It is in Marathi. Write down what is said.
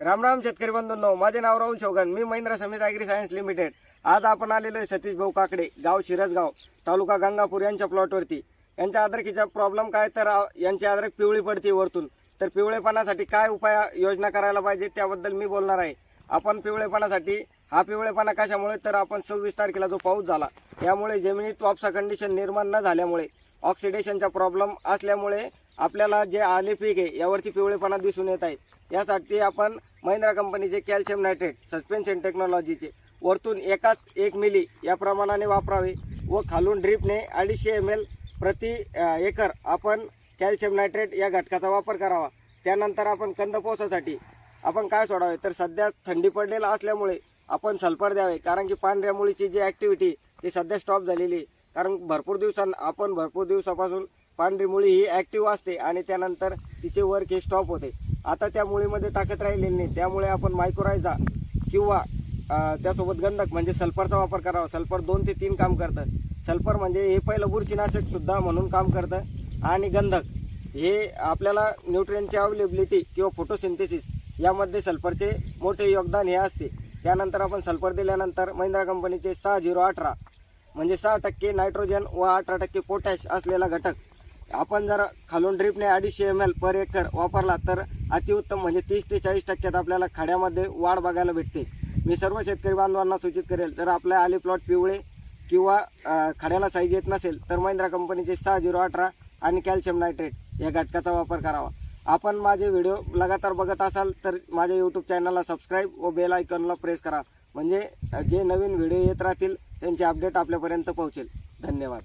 राम राम शेतकरी बंधूंनो माझे नाव राहुल चौगन मी Mahindra summit agri science limited आज आपण आलेलो आहे सतीश भाऊ काकडे गाव शिरसगाव तालुका गंगापूर यांच्या प्लॉटवरती यांच्या अद्रकीचा प्रॉब्लेम काय तर यांची अद्रक पिवळी पडते वरतून. तर पिवळेपणासाठी काय उपाय योजना करायला पाहिजे त्याबद्दल मी बोलणार आहे. आपण पिवळेपणासाठी हा पिवळेपणा कशामुळे? तर आपण सव्वीस तारखेला जो पाऊस झाला यामुळे जमिनीत वापसा कंडिशन निर्माण न झाल्यामुळे ऑक्सिडेशनचा प्रॉब्लेम असल्यामुळे आपल्याला जे आले पीक आहे यावरती पिवळेपणा दिसून येत आहे. यासाठी आपण महिंद्रा कंपनीचे कॅल्शियम नायट्रेट सस्पेन्शन टेक्नॉलॉजीचे वरतून एकाच एक मिली या प्रमाणाने वापरावे व खालून ड्रीपने अडीचशे एम एल प्रति एकर आपण कॅल्शियम नायट्रेट या घटकाचा वापर करावा. त्यानंतर आपण कंद पोसासाठी आपण काय सोडावे? तर सध्या थंडी पडलेला असल्यामुळे आपण सल्फर द्यावे. कारण की पांढऱ्या मुळीची जी ॲक्टिव्हिटी ती सध्या स्टॉप झालेली आहे. कारण भरपूर दिवसां आपण भरपूर दिवसापासून पांढरी मुळी ही ॲक्टिव्ह असते आणि त्यानंतर तिचे वर्क हे स्टॉप होते. आता त्या मुळीमध्ये ताकद राहिलेली नाही. त्यामुळे आपण मायक्रोरायझा किंवा त्यासोबत गंधक म्हणजे सल्फरचा वापर करावा. सल्फर दोन ते तीन काम करतं. सल्फर म्हणजे हे पहिलं बुरशीनाशक सुद्धा म्हणून काम करतं. आणि गंधक हे आपल्याला न्यूट्रियनची अवेलेबिलिटी किंवा फोटोसिंथेसिस यामध्ये सल्फरचे मोठे योगदान हे असते. त्यानंतर आपण सल्फर दिल्यानंतर महिंद्रा कंपनीचे सहा झिरो अठरा म्हणजे सहा टक्के नायट्रोजन व अठरा टक्के पोटॅश असलेला घटक आपण जर खालून ड्रिपने अडीचशे एम एल पर एकर वापरला तर अतिउत्तम म्हणजे तीस ते चाळीस टक्क्यात आपल्याला खाड्यामध्ये वाढ बघायला भेटते. मी सर्व शेतकरी बांधवांना सूचित करेल जर आपल्या आले प्लॉट पिवळे किंवा खाड्याला साईज येत नसेल तर महिंद्रा कंपनीचे सहा झिरो अठरा आणि कॅल्शियम नायट्रेट या घटकाचा वापर करावा. आपण माझे व्हिडिओ लगातार बघत असाल तर माझ्या यूट्यूब चॅनलला सबस्क्राईब व बेल आयकॉनला प्रेस करा. म्हणजे जे नवीन व्हिडिओ येत राहतील त्यांचे अपडेट आपल्यापर्यंत पोहोचेल. धन्यवाद.